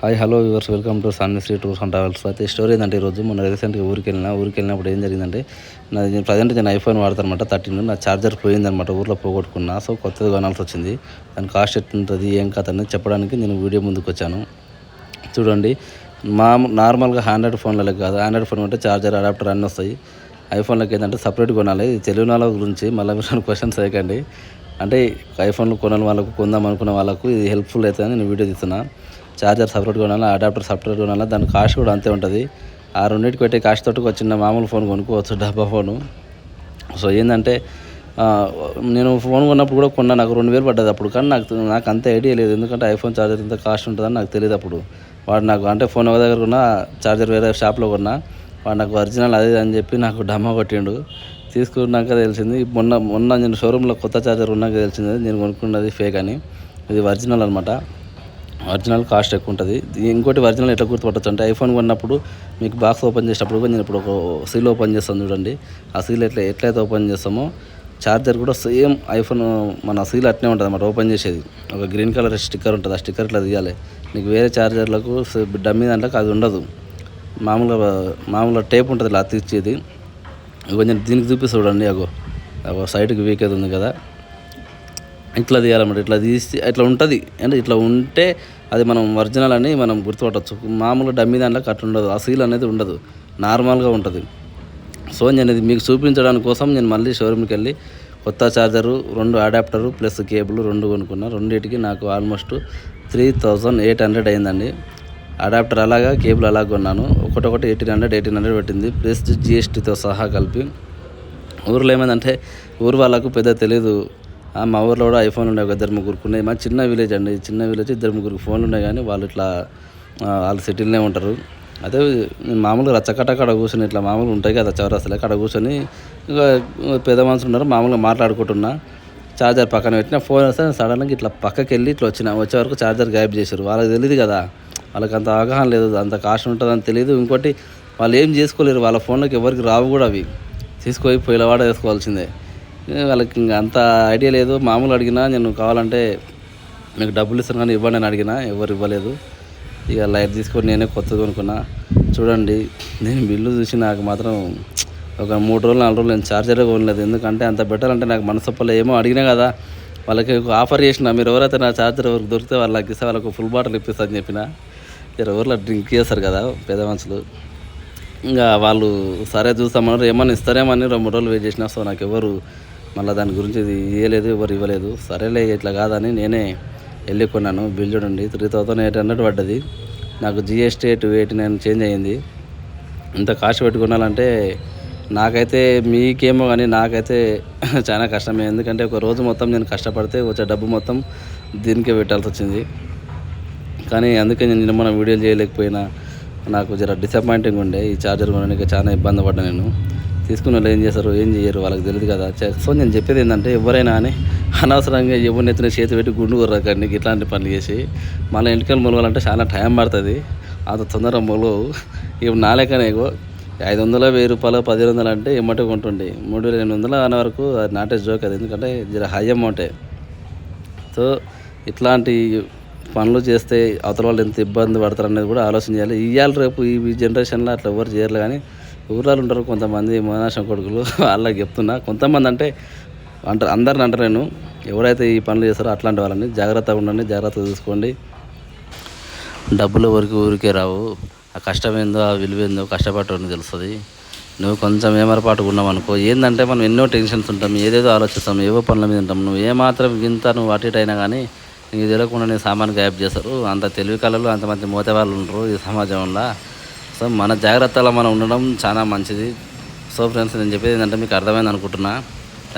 Hi hello viewers. Welcome to Sannishri tours and travels. అయితే story ఏంటంటే ఈరోజు మొన్న రీసెంట్గా ఊరికి వెళ్ళిన ఊరికి వెళ్ళినప్పుడు ఏం జరిగిందంటే నా ప్రజెంట్ నేను ఐఫోన్ వాడతానమాట థర్టీన్. నా ఛార్జర్ పోయిందనమాట ఊర్లో పోగొట్టుకున్నా. సో కొత్తది కొనాల్సి వచ్చింది. దాని కాస్ట్ ఎట్లుంటుంది ఏం కథ అనేది చెప్పడానికి నేను వీడియో ముందుకు వచ్చాను. చూడండి మా నార్మల్గా ఆండ్రాయిడ్ ఫోన్లలో కాదు. ఆండ్రాయిడ్ ఫోన్ అంటే ఛార్జర్ అడాప్టర్ అన్నీ వస్తాయి. ఐఫోన్లకి ఏంటంటే సపరేట్ కొనాలి. తెలుగు తెలియని గురించి మళ్ళీ మీరు క్వశ్చన్స్ వేయకండి అంటే ఐఫోన్లు కొనాలి వాళ్ళకు కొందాం అనుకున్న వాళ్ళకు ఇది హెల్ప్ఫుల్ అవుతుందని నేను వీడియో తీస్తున్నాను ఛార్జర్ సపరేట్ కొనాలా అడాప్టర్ సపరేట్ కొనాలా దాని కాస్ట్ కూడా అంతే ఉంటుంది. ఆ రెండింటికి పెట్టే కాస్ట్ తోటి ఒక చిన్న మామూలు ఫోన్ కొనుక్కోవచ్చు డబ్బా ఫోను. సో ఏంటంటే నేను ఫోన్ కొన్నప్పుడు కూడా కొన్నా నాకు రెండు వేలు పడ్డది అప్పుడు. కానీ నాకు నాకు అంత ఐడియా లేదు. ఎందుకంటే ఐఫోన్ ఛార్జర్ ఇంత కాస్ట్ ఉంటుందని నాకు తెలియదు అప్పుడు. వాడు నాకు అంటే ఫోన్ ఒక దగ్గర కొన్నా ఛార్జర్ వేరే షాప్లో కొన్నా వాడు నాకు ఒరిజినల్ అదే అని చెప్పి నాకు డమ్మా కొట్టిండు. తీసుకున్నాక తెలిసింది మొన్న మొన్న నేను షోరూంలో కొత్త ఛార్జర్ ఉన్నాక తెలిసింది నేను కొనుక్కున్నది ఫేక్ అని. ఇది ఒరిజినల్ అనమాట ఒరిజినల్ కాస్ట్ ఎక్కువ ఉంటుంది. ఇంకోటి ఒరిజినల్ ఎట్లా గుర్తుపట్టచ్చు అంటే ఐఫోన్ కొన్నప్పుడు మీకు బాక్స్ ఓపెన్ చేసేటప్పుడు కొంచెం నేను ఇప్పుడు ఒక సీల్ ఓపెన్ చేస్తాను చూడండి. ఆ సీల్ ఎట్లా ఎట్లయితే ఓపెన్ చేస్తామో ఛార్జర్ కూడా సేమ్ ఐఫోన్ మన సీల్ అట్నే ఉంటుంది అన్నమాట ఓపెన్ చేసేది. ఒక గ్రీన్ కలర్ స్టిక్కర్ ఉంటుంది ఆ స్టిక్కర్ ఇట్లా తీయాలి. మీకు వేరే ఛార్జర్లకు డమ్మీ దాంట్లోకి అది ఉండదు. మామూలుగా మామూలుగా టేప్ ఉంటుంది ఇలా తీర్చేది. కొంచెం దీనికి చూపిస్తే చూడండి అగో. అగో సైడ్కి వీకేది ఉంది కదా. ఇట్లా తీయాలన్నమాట ఇట్లా తీసి ఇట్లా ఉంటుంది. అంటే ఇట్లా ఉంటే అది మనం ఒరిజినల్ అని మనం గుర్తుపట్టచ్చు. మామూలుగా డమ్మీ దాంట్లో అట్లా ఉండదు ఆ సీల్ అనేది ఉండదు. నార్మల్గా ఉంటుంది. సో నేను ఇది మీకు చూపించడానికి కోసం నేను మళ్ళీ షోరూమ్కి వెళ్ళి కొత్త ఛార్జరు రెండు అడాప్టరు ప్లస్ కేబుల్ రెండు కొనుక్కున్నా. రెండింటికి నాకు almost three thousand eight hundred అయిందండి. అడాప్టర్ అలాగా కేబుల్ అలా కొన్నాను. ఒకటొకటి ఎయిటీన్ హండ్రెడ్ ఎయిటీన్ హండ్రెడ్ పెట్టింది. ప్లస్ జిఎస్టీతో సహా కలిపి. ఊర్లో ఏమైందంటే ఊరు వాళ్ళకు పెద్ద తెలియదు మా ఊర్లో కూడా ఐఫోన్ ఉండే ఒక ఇద్దరు ముగ్గురికి ఉన్నాయి మా చిన్న విలేజ్ అండి. చిన్న విలేజ్ ఇద్దరు ముగ్గురికి ఫోన్లు ఉన్నాయి కానీ వాళ్ళు ఇట్లా వాళ్ళు సిటీలోనే ఉంటారు. అదే మామూలుగా రచ్చకట్ట అక్కడ కూర్చొని ఇట్లా మామూలుగా ఉంటాయి కదా చౌరస్తలు అక్కడ కూర్చొని ఇంకా పెద్ద మనుషులు ఉన్నారు మామూలుగా మాట్లాడుకుంటున్నా. ఛార్జర్ పక్కన పెట్టిన ఫోన్ వస్తే సడన్గా ఇట్లా పక్కకి వెళ్ళి ఇట్లా వచ్చిన. వచ్చే వరకు ఛార్జర్ గాయబ్ చేశారు. వాళ్ళకి తెలియదు కదా. వాళ్ళకి అంత అవగాహన లేదు అంత కాస్ట్ ఉంటుందని తెలియదు ఇంకోటి వాళ్ళు ఏం చేసుకోలేరు. వాళ్ళ ఫోన్లోకి ఎవరికి రావు కూడా అవి. తీసుకొని పోయిలవాడ వేసుకోవాల్సిందే. వాళ్ళకి ఇంకా అంత ఐడియా లేదు. మామూలు అడిగినా నేను కావాలంటే మీకు డబ్బులు ఇస్తాను కానీ ఇవ్వండి అని అడిగినా ఎవరు ఇవ్వలేదు. ఇక లైట్ తీసుకొని నేనే కొత్తది కొనుక్కున్నా. చూడండి నేను బిల్లు చూసి నాకు మాత్రం ఒక మూడు రోజులు నాలుగు రోజులు నేను ఛార్జరే కొనలేదు. ఎందుకంటే అంత బెటర్ అంటే నాకు మనసు ఏమో అడిగినా కదా వాళ్ళకి ఒక ఆఫర్ చేసిన మీరు ఎవరైతే నా ఛార్జర్ ఎవరికి దొరికితే వాళ్ళకి ఇస్తే వాళ్ళకి ఫుల్ బాటిల్ ఇప్పిస్తా అని చెప్పిన. మీరు ఎవరిలో డ్రింక్ చేస్తారు కదా పెద్ద మనుషులు. ఇంకా వాళ్ళు సరే చూస్తామన్నారు ఏమన్నా ఇస్తారేమని రెండు మూడు రోజులు వెయిట్ చేసిన. సో నాకు ఎవరు మళ్ళీ దాని గురించి ఇది ఇవ్వలేదు ఎవరు ఇవ్వలేదు. సరేలే ఇట్లా కాదని నేనే వెళ్ళి కొన్నాను. బిల్ చూడండి త్రీ థౌజండ్ ఎయిట్ హండ్రెడ్ పడ్డది. నాకు GST two eighty nine change అయ్యింది. ఇంత కాస్ట్ పెట్టుకున్నాలంటే నాకైతే మీకేమో కానీ నాకైతే చాలా కష్టమే. ఎందుకంటే ఒక రోజు మొత్తం నేను కష్టపడితే వచ్చే డబ్బు మొత్తం దీనికే పెట్టాల్సి వచ్చింది. కానీ అందుకే నేను మన వీడియోలు చేయలేకపోయినా. నాకు జర డిసప్పాయింటింగ్ ఉండే. ఈ ఛార్జర్ కొనడానికి చాలా ఇబ్బంది పడ్డా నేను. తీసుకున్న వాళ్ళు ఏం చేస్తారు ఏం చేయరు వాళ్ళకి తెలియదు కదా. సో నేను చెప్పేది ఏంటంటే ఎవరైనా అని అనవసరంగా ఎవరిని ఎత్తున చేతి పెట్టి గుండు కొర్రకండి ఇట్లాంటి పనులు చేసి మళ్ళీ ఇంటికెళ్ళి మొలవాలంటే చాలా టైం పడుతుంది. అంత తొందరగా మొలవు ఇప్పుడు నా ఐదు వందల వెయ్యి రూపాయలు పదిహేను వందలు అంటే ఎమ్మటే కొంటుండే. మూడు వేల ఎనిమిది వందలు అనే వరకు అది నాటే జోక్ అది. ఎందుకంటే జర హై అమౌంటే. సో ఇట్లాంటి పనులు చేస్తే అవతల వాళ్ళు ఎంత ఇబ్బంది పడతారు అనేది కూడా ఆలోచన చేయాలి. ఇవాళ రేపు ఈ జనరేషన్లో అట్లా ఎవరు చేయరు కానీ ఊర్లలో ఉంటారు కొంతమంది మోనాశం కొడుకులు వాళ్ళకి చెప్తున్నా. కొంతమంది అంటే అంటారు అందరిని అంటలేను ఎవరైతే ఈ పనులు చేస్తారో అట్లాంటి వాళ్ళని జాగ్రత్తగా ఉండండి జాగ్రత్తగా చూసుకోండి. డబ్బులు ఊరికి ఊరికే రావు. ఆ కష్టం ఏందో ఆ విలువ ఏందో కష్టపడటం తెలుస్తుంది. నువ్వు కొంచెం ఏమరపాటుగా ఉన్నావు అనుకో ఏంటంటే మనం ఎన్నో టెన్షన్స్ ఉంటాం ఏదేదో ఆలోచిస్తాం ఏవో పనుల మీద ఉంటాం. నువ్వు ఏమాత్రం వింత నువ్వు అటు ఇటు అయినా కానీ నీకు తెలియకుండా నేను సామాన్ గ్యాప్ చేస్తారు. అంత తెలివి కళలు అంతమంది మోతే వాళ్ళు ఉండరు ఈ సమాజంలో. సో మన జాగ్రత్తలో మనం ఉండడం చాలా మంచిది. సో ఫ్రెండ్స్ నేను చెప్పేది ఏంటంటే మీకు అర్థమైంది అనుకుంటున్నా.